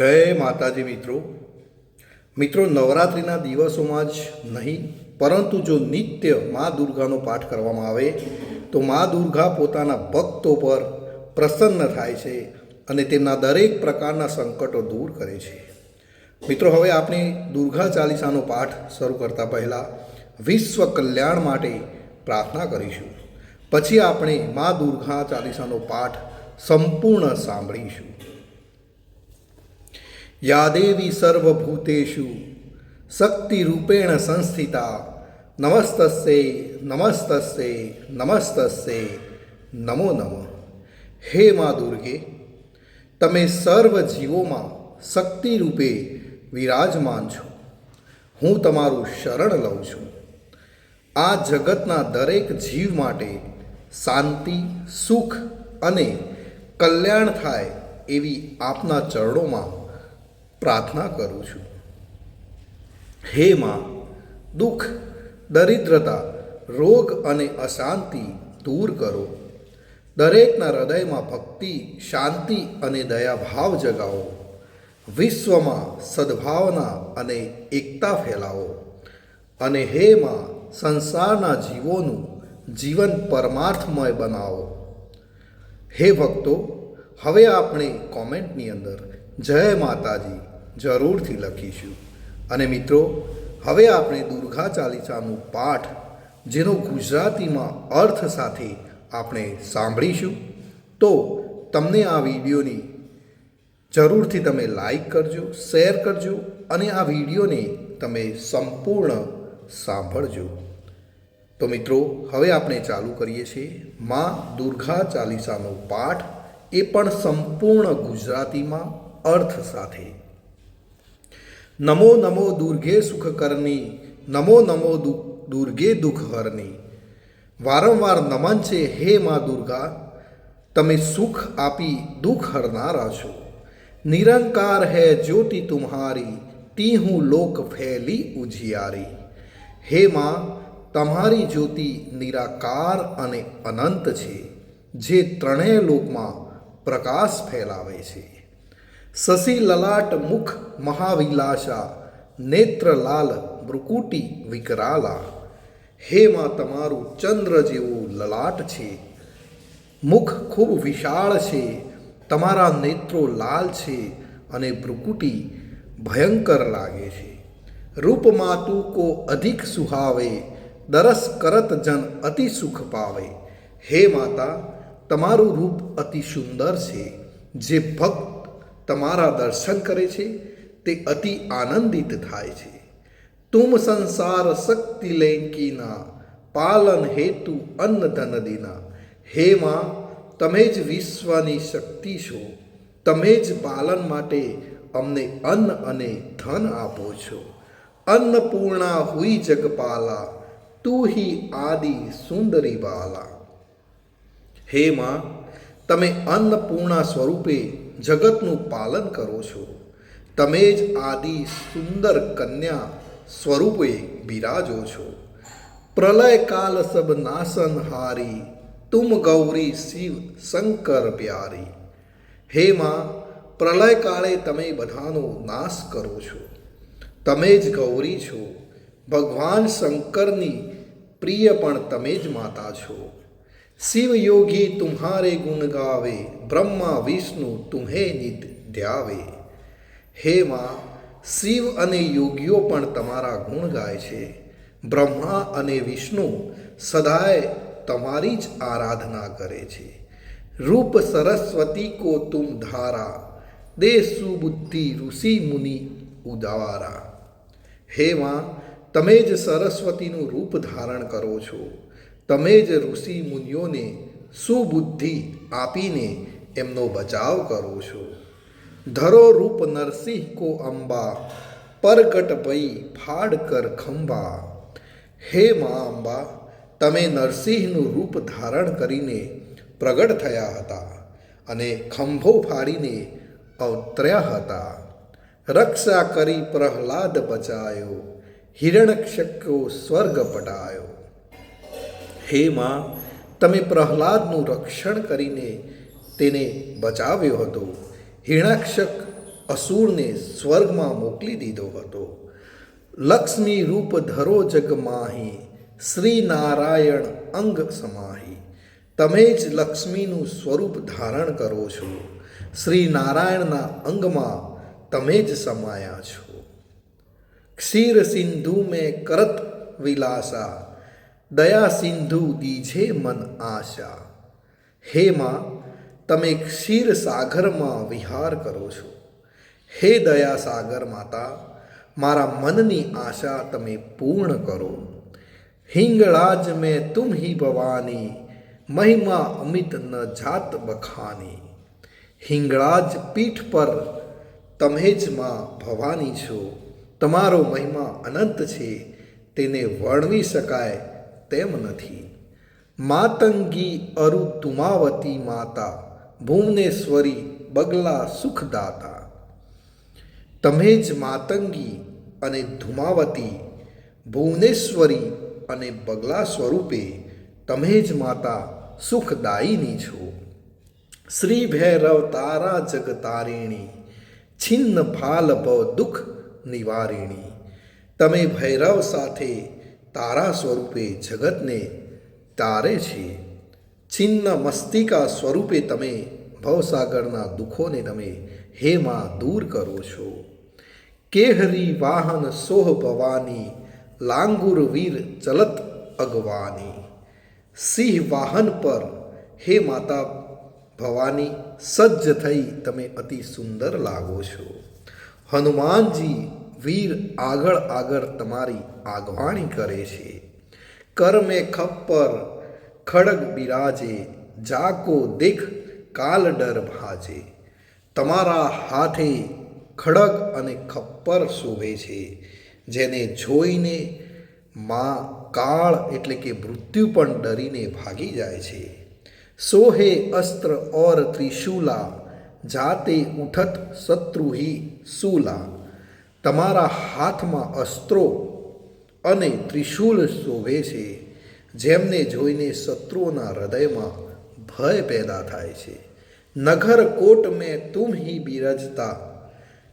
જય માતાજી મિત્રો. મિત્રો, નવરાત્રિના દિવસોમાં જ નહીં, પરંતુ જો નિત્ય મા દુર્ગાનો પાઠ કરવામાં આવે, તો મા દુર્ગા પોતાના ભક્તો પર પ્રસન્ન થાય છે અને તેમના દરેક પ્રકારના સંકટો દૂર કરે છે. મિત્રો, હવે આપણે દુર્ગા ચાલીસાનો પાઠ શરૂ કરતા પહેલાં વિશ્વ કલ્યાણ માટે પ્રાર્થના કરીશું. પછી આપણે મા દુર્ગા ચાલીસાનો પાઠ સંપૂર્ણ સાંભળીશું. યા દેવી સર્વભૂતેષુ શક્તિરૂપેણ સંસ્થિતા નમસ્તસ્યે નમસ્તસ્યે નમસ્તસ્યે નમો નમઃ હે મા દુર્ગે તમે સર્વ જીવોમાં શક્તિરૂપે વિરાજમાન છો હું તમારું શરણ લઉં છું। આ જગતના દરેક જીવ માટે શાંતિ, સુખ અને કલ્યાણ થાય એવી આપના ચરણોમાં પ્રાર્થના કરું છું. હે માં, દુઃખ, દરિદ્રતા, રોગ અને અશાંતિ દૂર કરો. દરેકના હૃદયમાં ભક્તિ, શાંતિ અને દયાભાવ જગાવો. વિશ્વમાં સદભાવના અને એકતા ફેલાવો. અને હે માં, સંસારના જીવોનું જીવન પરમાર્થમય બનાવો. હે ભક્તો, હવે આપણે કોમેન્ટની અંદર. જય માતાજી. જરૂરથી લખીશું. અને મિત્રો, હવે આપણે દુર્ગા ચાલીસાનું પાઠ, જેનો ગુજરાતીમાં અર્થ સાથે આપણે સાંભળીશું. તો તમને આ વિડીયોની જરૂરથી તમે લાઈક કરજો, શેર કરજો, અને આ વિડીયોને તમે સંપૂર્ણ સાંભળજો. તો મિત્રો, હવે આપણે ચાલુ કરીએ છીએ. માં દુર્ગા ચાલીસાનો પાઠ, એ પણ સંપૂર્ણ ગુજરાતીમાં અર્થ સાથે. નમો નમો દુર્ગે સુખકરની નમો નમો દુર્ગે દુઃખહરની વારંવાર નમન છે હે મા દુર્ગા તમે સુખ આપી દુઃખ હરનારા છો નિરંકાર હૈ જ્યોતિ તુમ્હારી તી હું લોક ફેલી ઉજિયારી હે માં તમારી જ્યોતિ નિરાકાર અને અનંત છે જે ત્રણેય લોકમાં પ્રકાશ ફેલાવે છે શશી લલાટ મુખ મહાવિલાસા નેત્રલાલ ભ્રુકુટી વિકરાલા હેમાં તમારું ચંદ્ર જેવું લલાટ છે મુખ ખૂબ વિશાળ છે તમારા નેત્રો લાલ છે અને ભ્રુકુટી ભયંકર લાગે છે રૂપમાં તું કો અધિક સુહાવે દરસ કરત જન અતિ સુખ પાવે હે માતા તમારું રૂપ અતિ સુંદર છે જે ભક્ત તમારા દર્શન કરે છે, તે અતિ આનંદિત થાય છે. તુમ સંસાર શક્તિ લેંકીના, પાલન હેતુ અન્ન ધન દીના. હે માં, તમે જ વિશ્વની શક્તિ છો, તમે જ પાલન માટે અમને અન્ન અને ધન આપો છો. અન્નપૂર્ણા હુઈ જગપાલા, તું હિ આદિ સુંદરી બાલા. હે માં, તમે અન્નપૂર્ણા સ્વરૂપે જગતનું પાલન કરો છો. તમે જ આદિ સુંદર કન્યા સ્વરૂપે બિરાજો છો. પ્રલય કાલ સબ નાસનહારી તુમ ગૌરી શિવ શંકર પ્યારી. હે માં, પ્રલય કાળે તમે બધાનો નાશ કરો છો. તમે જ ગૌરી છો. ભગવાન શંકરની પ્રિય પણ તમે જ માતા છો. શિવ યોગી તુમ્હારે ગુણ ગાવે, બ્રહ્મા વિષ્ણુ તુમ્હે નિત ધ્યાવે. હે માં, શિવ અને યોગીઓ પણ તમારા ગુણ ગાય છે. બ્રહ્મા અને વિષ્ણુ સદાય તમારી જ આરાધના કરે છે. રૂપ સરસ્વતી કો તુમ ધારા દે સુબુદ્ધિ ઋષિ મુનિ ઉદાવારા. હે માં, તમે જ સરસ્વતીનું રૂપ ધારણ કરો છો. તમે જ ઋષિ મુનિઓને સુબુદ્ધિ આપીને એમનો બચાવ કરો છો. ધરો રૂપ નરસિંહ કો અંબા, પરગટ ભઈ ફાડ કર ખંભા. હે મા અંબા, તમે નરસિંહનું રૂપ ધારણ કરીને પ્રગટ થયા હતા અને ખંભો ફાડીને અવતર્યા હતા. રક્ષા કરી પ્રહલાદ બચાયો હિરણક્ષક્યો સ્વર્ગ પટાયો. હે માં, તમે પ્રહલાદનું રક્ષણ કરીને તેને બચાવ્યો હતો. હિણાક્ષક અસુરને સ્વર્ગમાં મોકલી દીધો હતો. લક્ષ્મી રૂપ ધરો જગમાહી શ્રી નારાયણ અંગ સમાહી. તમે જ લક્ષ્મીનું સ્વરૂપ ધારણ કરો છો. શ્રી નારાયણના અંગમાં તમે જ સમાયા છો. ક્ષીર સિંધુ મેં કરત વિલાસા દયા સિંધુ દીજે મન આશા। હે માં, તમે ક્ષીર સાગરમાં વિહાર કરો છો। હે દયા સાગર માતા, મારા મનની આશા તમે પૂર્ણ કરો। હિંગળાજ મેં તુમ હી ભવાની, મહિમા અમિત ન જાત બખાની। હિંગળાજ પીઠ પર તમે જ માં ભવાની છો। તમારો મહિમા અનંત છે, તેને વર્ણવી શકાય તેમ નથી. માતંગી અરુ તુમાવતી માતા, ભુવનેશ્વરી બગલા સુખદાતા. તમે જ માતંગી અને ધુમાવતી, ભુવનેશ્વરી અને બગલા સ્વરૂપે તમે જ માતા સુખદાયીની છો. શ્રી ભૈરવ તારા જગતારિણી છિન્ન ભાલ ભવ દુઃખ નિવારિણી. તમે ભૈરવ સાથે તારા સ્વરૂપે જગતને તારે છે. છિન્ન મસ્તિકા સ્વરૂપે તમે ભવસાગરના દુઃખોને તમે હે માં દૂર કરો છો. કેહરી વાહન સોહ ભવાની, લાંગુર વીર ચલત અગવાની. સિંહ વાહન પર હે માતા ભવાની, સજ્જ થઈ તમે અતિ સુંદર લાગો છો. હનુમાનજી વીર આગળ આગળ તમારી આગવાણી કરે છે. કર્મે ખપ્પર, ખડગ બિરાજે, જાકો દેખ, કાલ ડર ભાજે. તમારા હાથે ખડગ અને ખપ્પર શોભે છે. જેને જોઈને માં કાળ એટલે કે મૃત્યુ પણ ડરીને ભાગી જાય છે. સોહે અસ્ત્ર ઓર ત્રિશુલા, જાતે ઉઠત શત્રુહી સુલા. તમારા હાથમાં અસ્ત્રો અને ત્રિશૂલ શોભે છે, જેમને જોઈને શત્રુઓના હૃદયમાં ભય પેદા થાય છે. નગર કોટ મેં તુમ હી બિરજતા,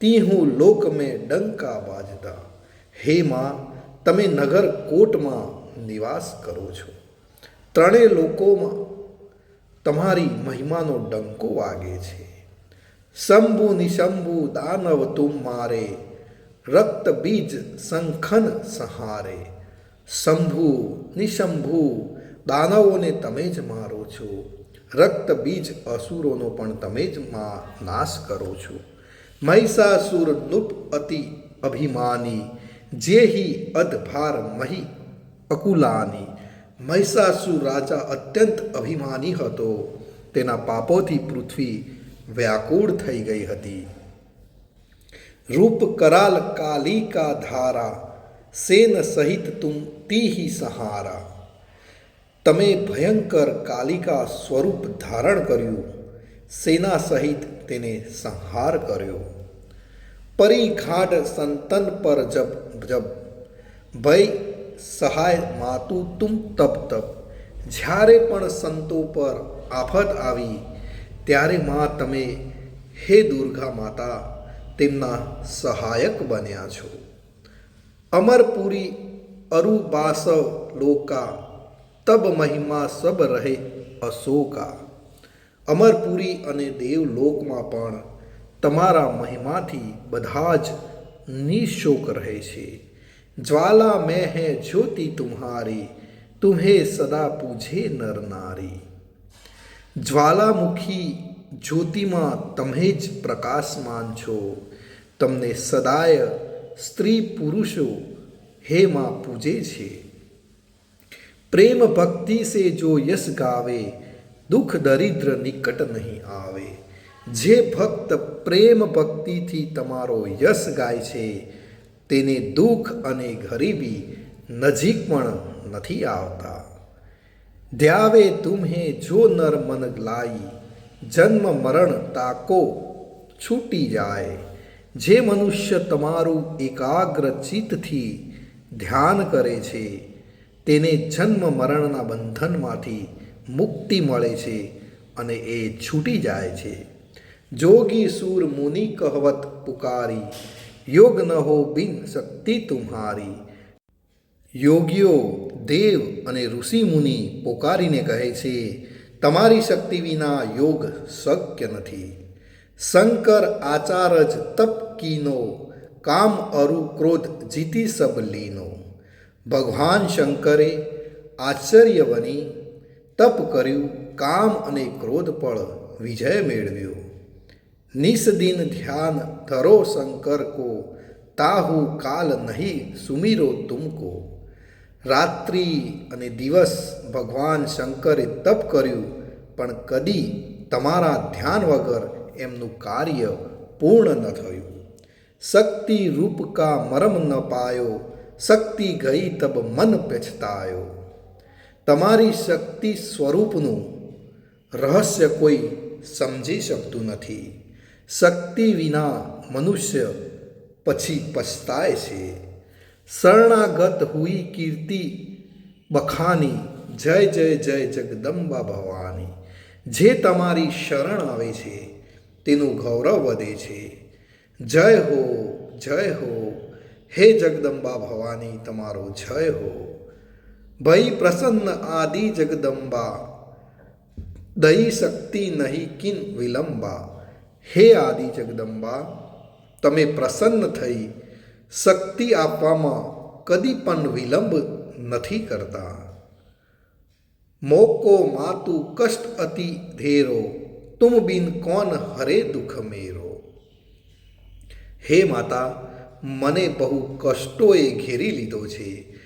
તીહું લોક મેં ડંકા બાજતા. હે માં, તમે નગર કોટમાં નિવાસ કરો છો. ત્રણેય લોકોમાં તમારી મહિમાનો ડંકો વાગે છે. શંભુ નિશંભુ દાનવ તુમ મારે રક્ત બીજ શંખન સહારે શંભુ નિશંભુ દાનવોને તમે જ મારો છો રક્ત બીજ અસુરોનો પણ તમે જ માં નાશ કરો છો મહિષાસુર નૃપ અતિ અભિમાની જેહી અધભાર મહી અકુલાની મહિષાસુર રાજા અત્યંત અભિમાની હતો તેના પાપોથી પૃથ્વી વ્યાકુળ થઈ ગઈ હતી રૂપ કરાલ કાલિકા ધારા સેન સહિત તુમ તીહી સહારા તમે ભયંકર કાલિકા સ્વરૂપ ધારણ કર્યું સેના સહિત તેને સંહાર કર્યો પરિઘાટ સંતન પર જબ જબ ભય સહાય માતુ તુમ તપ તપ જ્યારે પણ સંતો પર આફત આવી ત્યારે માં તમે હે દુર્ગા માતા તેમના સહાયક બન્યા છો. અમરપુરી, અરુબાસવ લોકા, તબ મહિમા સબ રહે અશોકા. અમરપુરી અને દેવલોકમાં પણ તમારા મહિમાથી બધા જ નિશોક રહે છે. જ્વાલા મેં હે જ્યોતિ તુમ્હારી, તુમ્હે સદા પૂજે નર નારી. જ્વાલામુખી જ્યોતિમાં તમે જ પ્રકાશમાન છો. તમને સદાય સ્ત્રી પુરુષો હે માં પૂજે છે. પ્રેમ ભક્તિ સે જો યશ ગાવે, દુઃખ દરિદ્ર નિકટ નહીં આવે. જે ભક્ત પ્રેમ ભક્તિથી તમારો યશ ગાય છે, તેને દુઃખ અને ગરીબી નજીક પણ નથી આવતા. ધ્યાવે તુમ્હે જો નર મન લાઈ જન્મ મરણ તાકો છૂટી જાય. જે મનુષ્ય તમારું એકાગ્ર ચિત્તથી ધ્યાન કરે છે, તેને જન્મ મરણના બંધનમાંથી મુક્તિ મળે છે અને એ છૂટી જાય છે. જોગી સૂર મુનિ કહવત પુકારી, યોગ ન હો બિન શક્તિ તુમ્હારી. યોગીઓ દેવ અને ઋષિ મુનિ પોકારીને કહે છે તમારી શક્તિ વિના યોગ શક્ય નથી. શંકર આચાર જ તપ કીનો, કામ અરુ ક્રોધ જીતી સબ લીનો. ભગવાન શંકરે આશ્ચર્ય બની, તપ કર્યું, કામ અને ક્રોધ પણ વિજય મેળવ્યો. નિસદિન ધ્યાન ધરો શંકર કો, તાહુ કાલ નહીં સુમીરો તુમકો. રાત્રિ અને દિવસ ભગવાન શંકરે તપ કર્યું, પણ કદી તમારા ધ્યાન વગર એમનું કાર્ય પૂર્ણ ન થયું. શક્તિ રૂપ કા મરમ ન પાયો, શક્તિ ગઈ તબ મન પછતાયો. તમારી શક્તિ સ્વરૂપનું રહસ્ય કોઈ સમજી શકતું નથી. શક્તિ વિના મનુષ્ય પછી પછતાય છે. શરણાગત હુઈ કીર્તિ બખાની, જય જય જય જગદંબા ભવાની. જે તમારી શરણ આવે છે, તેનું ગૌરવ વધે છે. જય હો જય હો, હે જગદંબા ભવાની, તમારો જય હો. ભઈ પ્રસન્ન આદિ જગદંબા, દઈ શક્તિ નહીં કિન વિલંબા. હે આદિ જગદંબા, તમે પ્રસન્ન થઈ શક્તિ આપવામાં કદી પણ વિલંબ નથી કરતા. મોકો માતુ કષ્ટ અતિ ધેરો, તુમ બિન કોન હરે દુઃખ મેરો. હે માતા, મને બહુ કષ્ટોએ ઘેરી લીધો છે.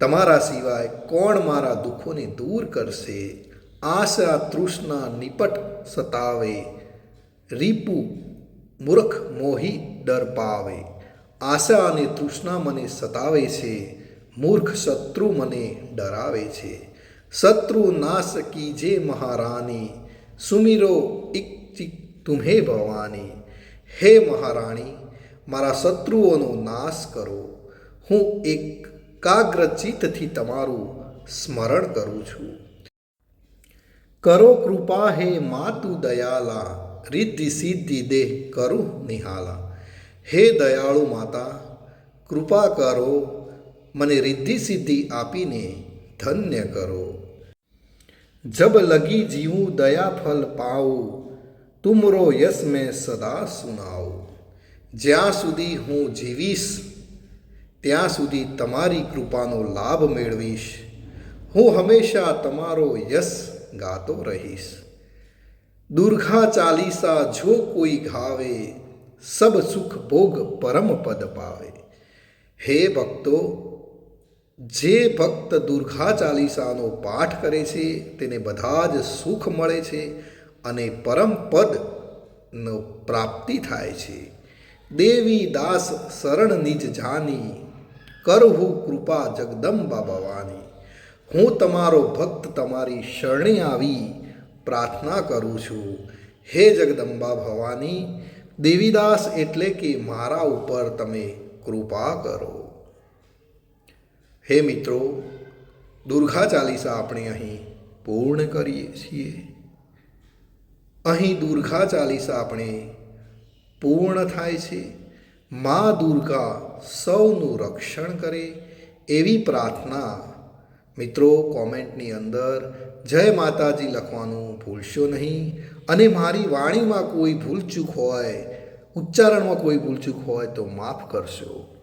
તમારા સિવાય કોણ મારા દુઃખોને દૂર કરશે? આશા તૃષ્ણા નિપટ સતાવે. રીપુ મૂર્ખ મોહી ડર પાવે. આશા અને તૃષ્ણા મને સતાવે છે. મૂર્ખ શત્રુ મને ડરાવે છે. શત્રુ નાશ કીજે મહારાણી? સુમિરો ઇચ્છિ તુમ્હે ભવાની. હે મહારાણી, મારા શત્રુઓનો નાશ કરો. હું એકાગ્રચિત્તથી તમારું સ્મરણ કરું છું. કરો કૃપા હે માતુ દયાલા, રિદ્ધિ સિદ્ધિ દેહ કરું નિહાલા. હે દયાળુ માતા, કૃપા કરો, મને રિદ્ધિ સિદ્ધિ આપીને ધન્ય કરો. જબ લગી જીવું દયા ફલ પાઉં, તુમરો યશ મેં સદા સુનાવું જ્યાં સુધી હું જીવીશ, ત્યાં સુધી તમારી કૃપાનો લાભ મેળવીશ. હું હંમેશા તમારો યશ ગાતો રહીશ. દુર્ગા ચાલીસા જો કોઈ ગાવે સબ સુખ ભોગ પરમ પદ પાવે. હે ભક્તો, જે ભક્ત દુર્ગા ચાલીસાનો પાઠ કરે છે, તેને બધા જ સુખ મળે છે અને પરમ પદનો પ્રાપ્તિ થાય છે. દેવી દાસ શરણ નિજ જાની, કરહુ કૃપા જગદંબા ભવાની. હું તમારો ભક્ત તમારી શરણે આવી પ્રાર્થના કરું છું. હે જગદંબા ભવાની દેવીદાસ એટલે કે મારા ઉપર તમે કૃપા કરો. હે મિત્રો, દુર્ગા ચાલીસા આપણે અહીં પૂર્ણ કરીએ છીએ. અહીં દુર્ગા ચાલીસા આપણે પૂર્ણ થાય છે. મા દુર્ગા સૌનું રક્ષણ કરે એવી પ્રાર્થના મિત્રો કોમેન્ટની અંદર જય માતાજી લખવાનું ભૂલશો નહીં. અને મારી વાણીમાં કોઈ ભૂલચૂક હોય ઉચ્ચારણમાં કોઈ ભૂલચૂક હોય તો માફ કરશો.